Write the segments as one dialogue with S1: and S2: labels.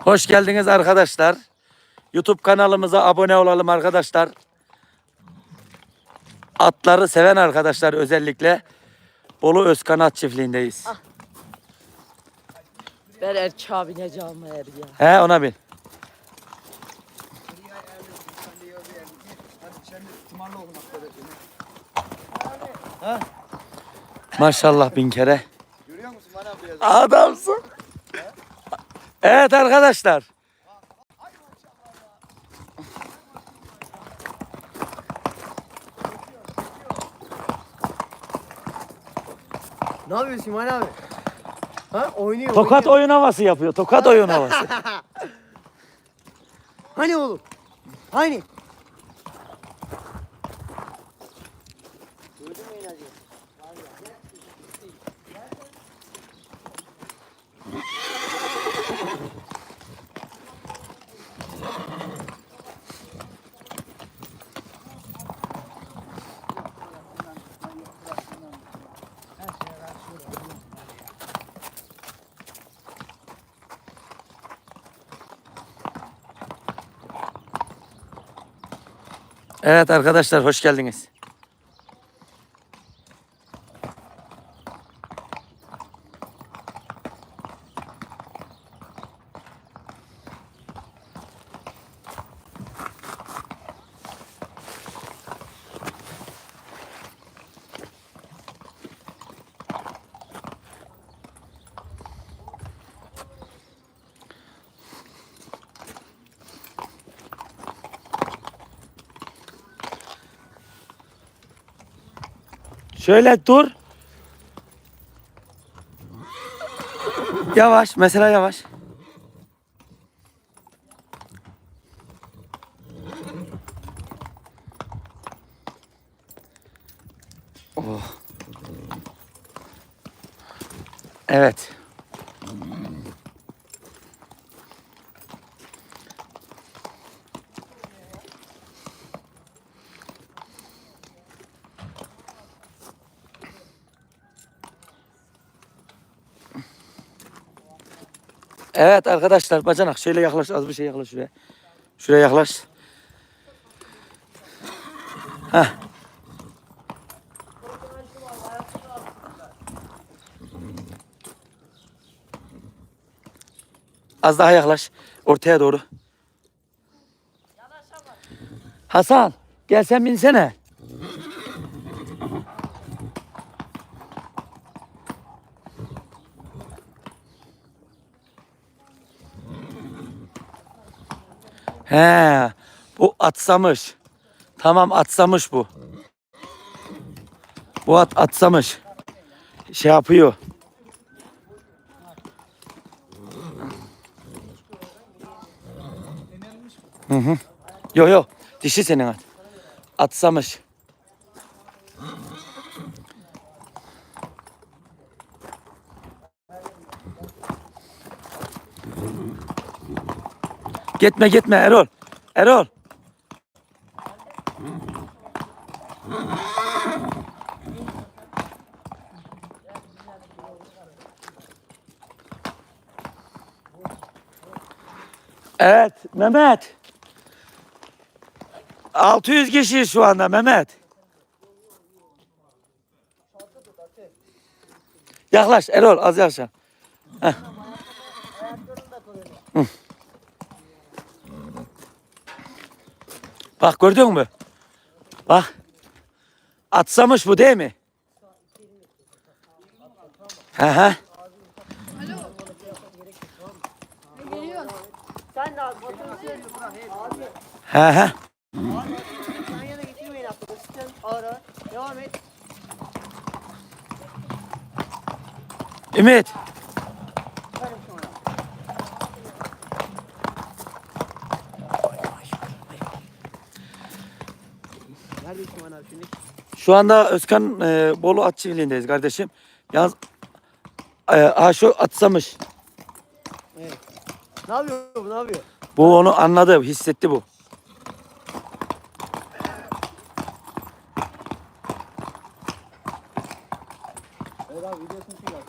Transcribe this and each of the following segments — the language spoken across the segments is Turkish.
S1: Hoş geldiniz arkadaşlar. YouTube kanalımıza abone olalım arkadaşlar. Atları seven arkadaşlar özellikle Bolu Özkanat çiftliğindeyiz.
S2: Ben erkeğe bineceğim eğer ya.
S1: He ona bin. Maşallah bin kere.
S3: Görüyor musun bana yapıyor?
S1: Adamsın. Evet arkadaşlar.
S3: Ne yapıyorsun İsmail abi? Ha oynuyor.
S1: Tokat
S3: oynuyor.
S1: oyun havası yapıyor. Tokat oyun havası.
S3: Hani oğlum? Hani?
S1: Evet arkadaşlar hoş geldiniz. Şöyle dur. Yavaş mesela yavaş. Oh. Evet. Evet arkadaşlar bacanak şöyle yaklaş az bir şey yaklaş şuraya. Şuraya yaklaş. Heh. Az daha yaklaş. Ortaya doğru. Hasan gel sen binsene. He, bu atsamış. Tamam atsamış bu. Bu at atsamış. Şey yapıyor. Hı hı. Yo yo, dişi senin at. Atsamış. Gitme gitme Erol. Erol. Evet Mehmet. 600 kişi şu anda Mehmet. Yaklaş Erol az yaklaş. Heh. Bak gördün mü? Bak. Atsamış bu değil mi? Hı hı.
S3: Sen de abi motoru sür. Abi
S1: Hı hı.
S3: yan yana getirmeyin atları. Sıkın ağır ağır. Devam et.
S1: Ümit.
S3: Çıkarım sonra. Nerede İsmail abi şimdi?
S1: Şu anda Özkan e, Bolu At Çiftliği'ndeyiz kardeşim. Yalnız e, ha şu atsamış.
S3: Ne yapıyor bu ne yapıyor?
S1: Bu onu anladı, hissetti bu.
S3: Abi videosunu çek abi.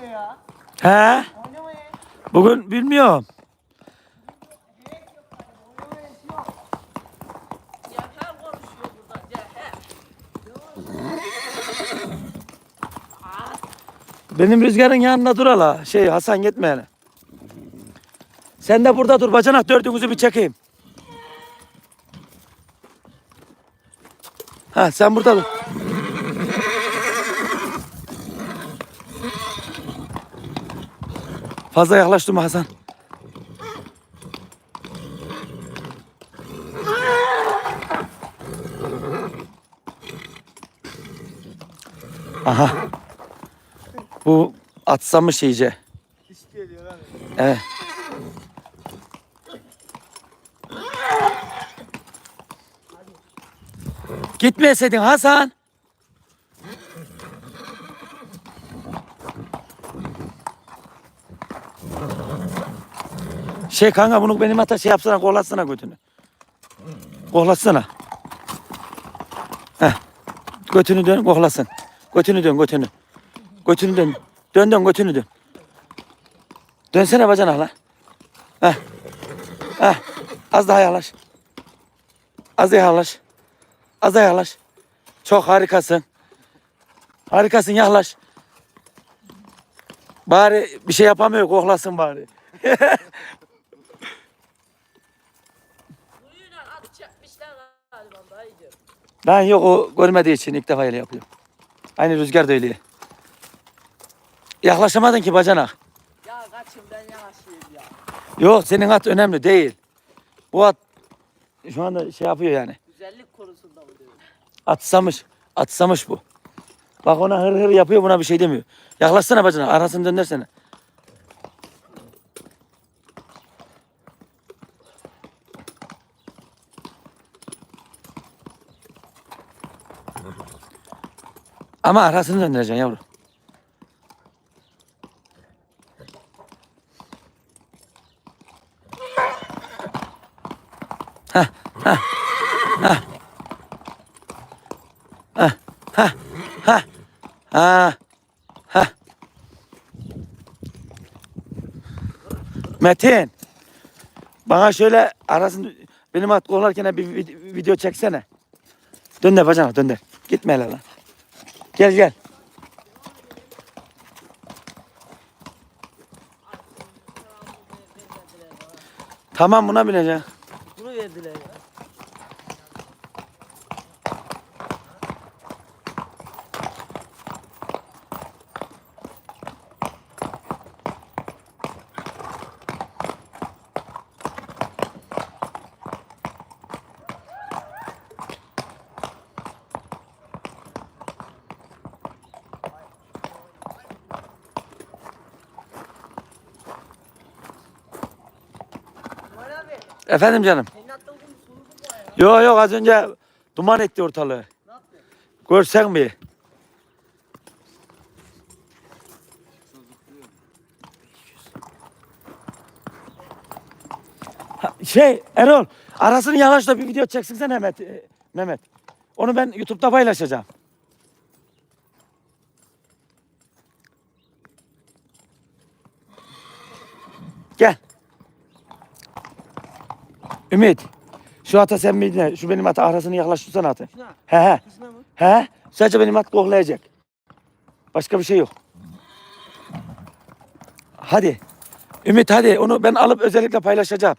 S3: Sen ya.
S1: He?
S3: Oynamayın.
S1: Bugün bilmiyorum.
S3: Oynamayın. şey Yok.
S2: Ya her konuşuyor burada. Ya her.
S1: Benim rüzgarın yanına dur hala. Şey Hasan gitme hele. Sen de burada dur bacanak dördünüzü bir çekeyim. Ha sen burada dur. Fazla yaklaştın mı Hasan? Aha. Bu atsamış iyice.
S3: Pis geliyor abi.
S1: Evet. Gitmeseydin Hasan. Şey kanka bunu benim ata şey yapsana kollatsana götünü. Kollatsana. Heh. Götünü dön koklasın. Götünü dön götünü. Götünü dön. Dön dön götünü dön. Dönsene bacana lan. Heh. Heh. Az daha yaklaş. Az daha yaklaş. Az daha yaklaş. Çok harikasın. Harikasın yaklaş. Bari bir şey yapamıyor koklasın bari. Ben yok o görmediği için ilk defa öyle yapıyor. Aynı rüzgar da öyle. Yaklaşamadın ki bacana.
S2: Ya kaçın ben yanaşayım ya.
S1: Yok senin at önemli değil. Bu at şu anda şey yapıyor yani.
S2: Güzellik konusunda mı diyorum?
S1: Atsamış. Atsamış bu. Bak ona hır hır yapıyor buna bir şey demiyor. Yaklaşsana bacana arasını döndürsene. Ama arasını döndüreceksin yavrum. Ha. Ha. Metin. Bana şöyle arasını benim at kolarken bir vid- video çeksene. Dön de bacana dön de. Gitme hele lan. Gel gel. Tamam buna bineceğim. Efendim canım. Yok yok az önce duman etti ortalığı. Görsen mi? Şey Erol arasını yavaşla bir video çeksin sen Mehmet. e, Mehmet. Onu ben YouTube'da paylaşacağım. Gel. Ümit. Şu ata sen bir. Şu benim ata arasını yaklaştırsana atı. He he. He? Sadece benim at koklayacak. Başka bir şey yok. Hadi. Ümit hadi onu ben alıp özellikle paylaşacağım.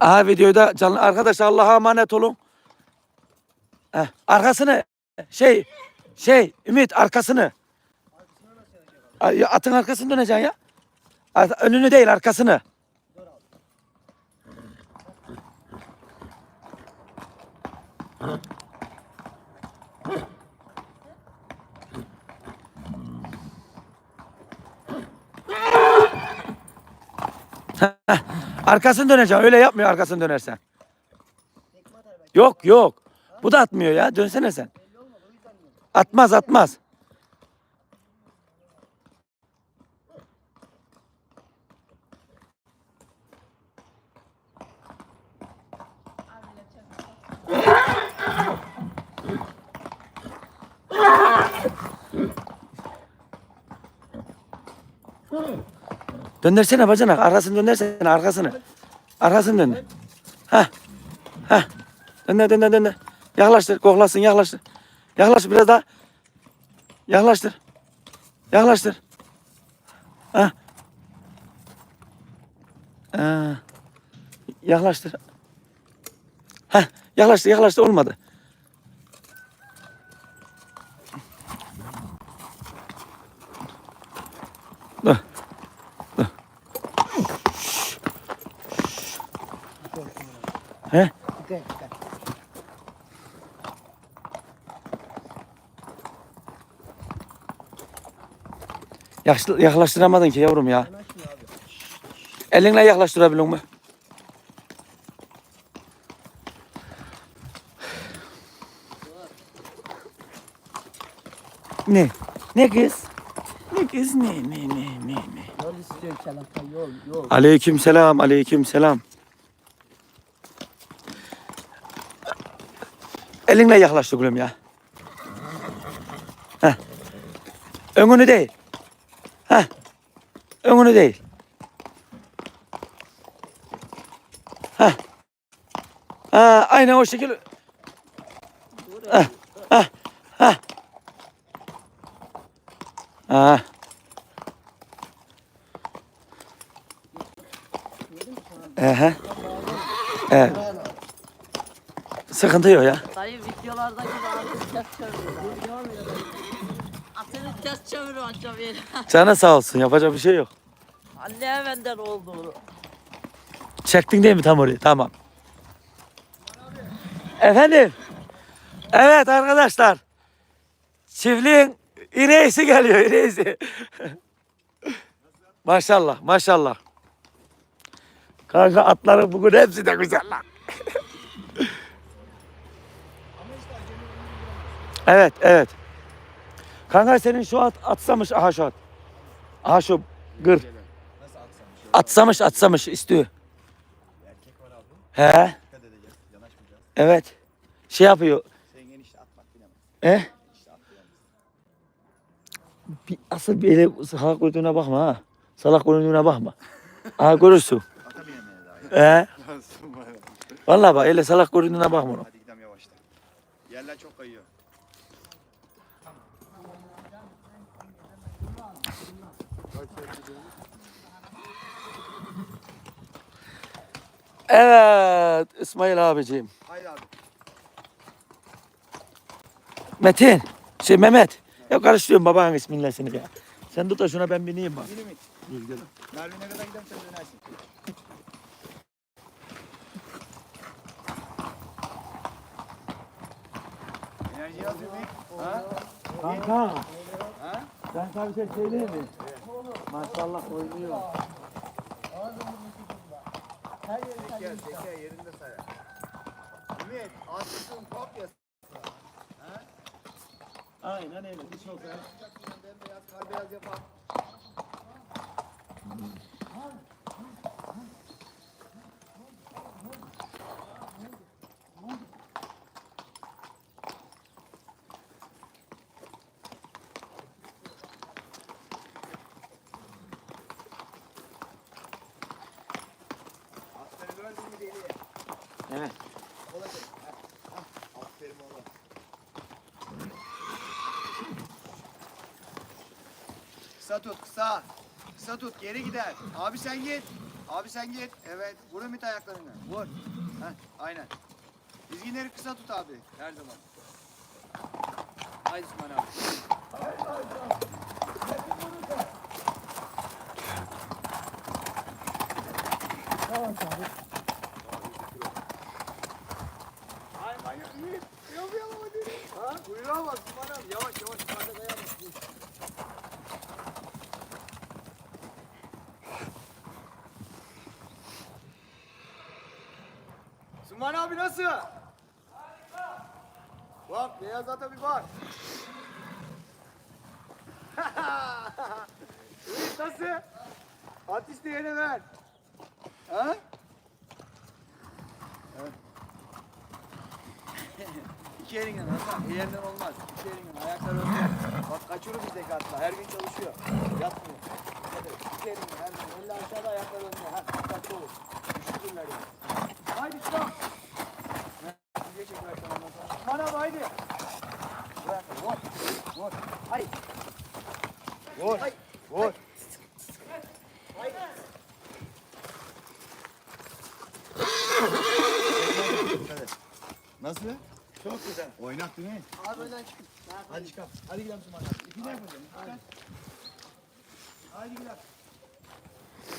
S1: Aha videoda canlı arkadaşlar Allah'a emanet olun. Heh, arkasını şey şey Ümit arkasını. Atın arkasını döneceksin ya. Önünü değil arkasını. Heh, Arkasını döneceksin. Öyle yapmıyor arkasını dönersen. Yok yok. Bu da atmıyor ya. Dönsene sen. Atmaz atmaz. Döndürsene bacanak. Arkasını döndürsene arkasını. Arkasını döndür. Heh. Heh. Döndür döndür döndür. Yaklaştır. Koklasın yaklaştır. Yaklaştır biraz daha. Yaklaştır. Yaklaştır. Heh. Aa. Yaklaştır. Heh. Yaklaştır yaklaştır olmadı. Yaklaştıramadın ki yavrum ya. Elinle yaklaştırabiliyor mu? Ne? Ne kız? Ne kız? Ne ne ne ne ne?
S3: Yol yol yol.
S1: Aleyküm selam, aleyküm selam. Elinle yaklaştı gülüm ya. Heh. Önünü değil. Önünü değil. Heh. Ha, aynen o şekil. Heh. Heh. Heh. Ha. Ehe. Evet. Sıkıntı yok ya.
S2: Dayı videolardaki abi ters ters çeviriyor anca beni.
S1: Canı sağ olsun yapacak bir şey yok.
S2: Anne benden oldu.
S1: Çektin değil mi tam orayı? Tamam. Efendim. Evet arkadaşlar. Çiftliğin ineğisi geliyor ineğisi. maşallah maşallah. Kanka atları bugün hepsi de güzel lan. evet evet. Kanka senin şu at atsamış aha şu at. Aha şu gır. Atsamış atsamış istiyor. He. Evet. Şey yapıyor. E? Bir, asıl bir ele salak koyduğuna bakma ha. Salak koyduğuna bakma. Ha görürsün. He. Vallahi bak öyle salak koyduğuna bakma.
S4: Hadi gidelim yavaşta. Yerler çok kayıyor.
S1: Evet İsmail abiciğim.
S4: Haydi abi.
S1: Metin. Şey Mehmet. Ya karıştırıyorum babanın isminle seni ya. Sen tut da şuna ben bineyim bak.
S4: Yine mi? Mervin'e kadar gidelim sen dönersin. Enerji yazıyor mu? Ha?
S1: Kanka.
S4: Ha?
S1: Ben sana bir şey söyleyeyim mi? Maşallah oynuyor.
S4: Teker teker yerinde sayar. Ümit aslında kopyası.
S1: Aynen öyle. Bir şey olsa.
S4: Bembeyaz kar beyaz yapar. Aslanı gördün mü deli?
S1: Evet.
S4: Olacak. Heh, heh. Aferin oğlum. Kısa tut kısa. Kısa tut geri gider. Abi sen git. Abi sen git. Evet. Vur Ümit ayaklarını. Vur. Heh, aynen. Dizginleri kısa tut abi. Her zaman. Haydi Osman abi. Ay manyak Ümit. Yapıyor ama dedi. Ha? Kuyruğa bak Osman abi. Yavaş yavaş. Yukarıda dayanma. Dur. Süman abi nasıl? Bak beyaz ata bir bak. Ümit nasıl? At isteyene ver. Ha? Evet. İki elinden Hasan, bir yerden olmaz. İki elinden, ayaklar önde. Bak kaçırır bizdeki atla, her gün çalışıyor. Yatmıyor. Dikkat et, İki elinden, her gün. Eller aşağıda, ayaklar önde. Ha, dikkatli olun. Üşütürler yani. Haydi sonra. Aman abi haydi. Vur. Vur. Haydi. Vur. Vur. Nasıl?
S1: Çok güzel.
S4: Oynak değil mi?
S3: Abi önden çıkın.
S4: Hadi çıkalım. Hadi gidelim Suman abi. İpi de yapacağım. Hadi. Hadi gidelim.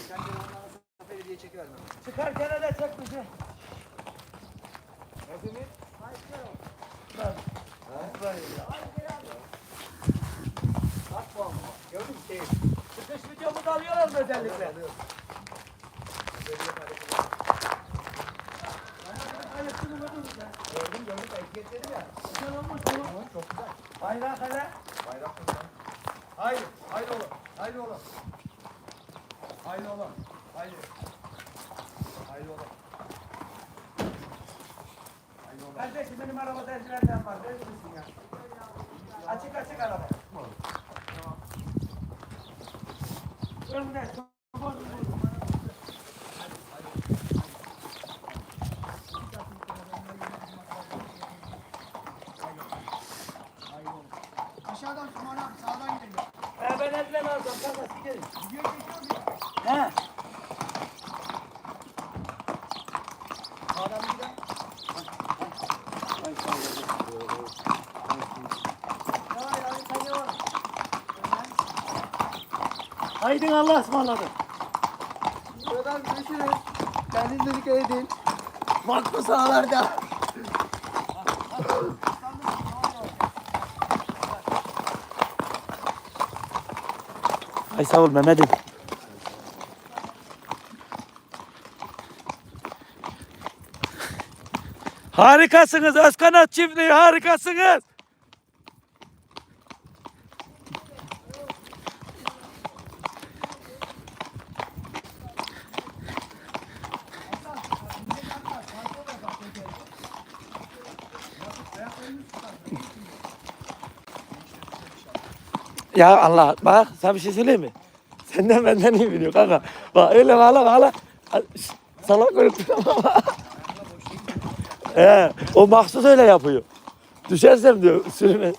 S4: Sen de onlara seferi diye çekiver bana.
S1: Çıkarken de çek bizi. Bayrak hele.
S4: Bayrak lan? Haydi. Haydi oğlum. Haydi oğlum. Haydi oğlum. Haydi. Haydi oğlum. Haydi oğlum.
S1: Kardeşim benim arabada eldivenlerim var. Verir misin ya? Açık açık araba. Önden çok bozuldu.
S4: Aşağıdan Suman abi sağdan gidelim.
S1: Ee, ben eldiven alacağım. Kanka sikerim.
S4: Gidiyor geçiyor ya.
S1: He.
S4: Sağdan bir gidelim. Hayır hayır sen ne var?
S1: Haydin Allah ısmarladı.
S4: Buradan görüşürüz. Kendinize dikkat edin. Makbul sahalarda.
S1: Ay sağ ol Mehmet'im. Harikasınız Özkanat çiftliği harikasınız. Ya Allah bak sana bir şey söyleyeyim mi? Senden benden iyi biliyor kanka. Bak öyle bağla bağla. Salak öğretmen ama. He, o mahsus öyle yapıyor. Düşersem diyor sürüme.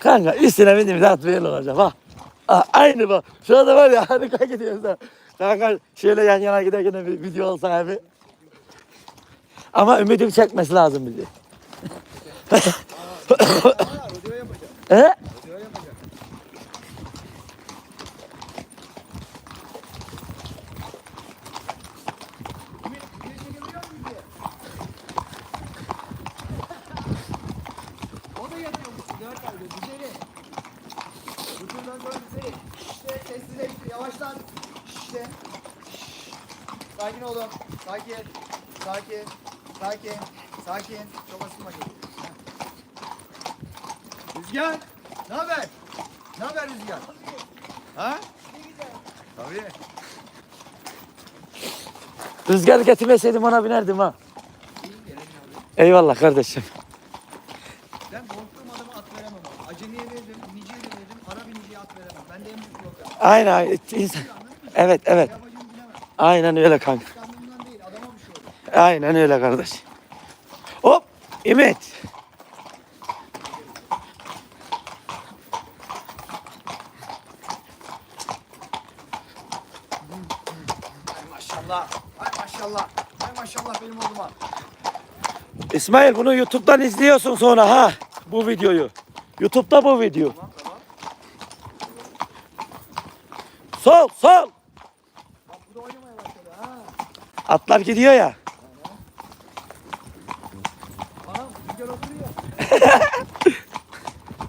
S1: Kanka üstüne bindim de at böyle olacak bak. Ah, aynı bak. Şu anda var ya harika gidiyoruz ha. Kanka şöyle yan yana giderken bir video olsa abi. Ama ümidim çekmesi lazım bizi. He?
S4: Rodeo İşte. Sakin olun. Sakin. Sakin. Sakin. Sakin. Çok asılma. Rüzgar. Ne haber? Ne haber Rüzgar? Ha? Tabii.
S1: Rüzgar getirmeseydim ona binerdim ha. Eyvallah kardeşim.
S4: Ben korktuğum adama at veremem. Acemiye verdim, niciye de verdim, ara biniciye at veremem. Ben de en büyük problem.
S1: Aynen. İnsan- Evet evet. Aynen öyle kanka. Aynen öyle kardeş. Hop. İmet.
S4: Maşallah, ay maşallah, ay maşallah benim oğluma.
S1: İsmail bunu YouTube'dan izliyorsun sonra ha. Bu videoyu. YouTube'da bu video. Sol sol.
S4: Bak bu da oynamaya başladı ha.
S1: Atlar gidiyor ya.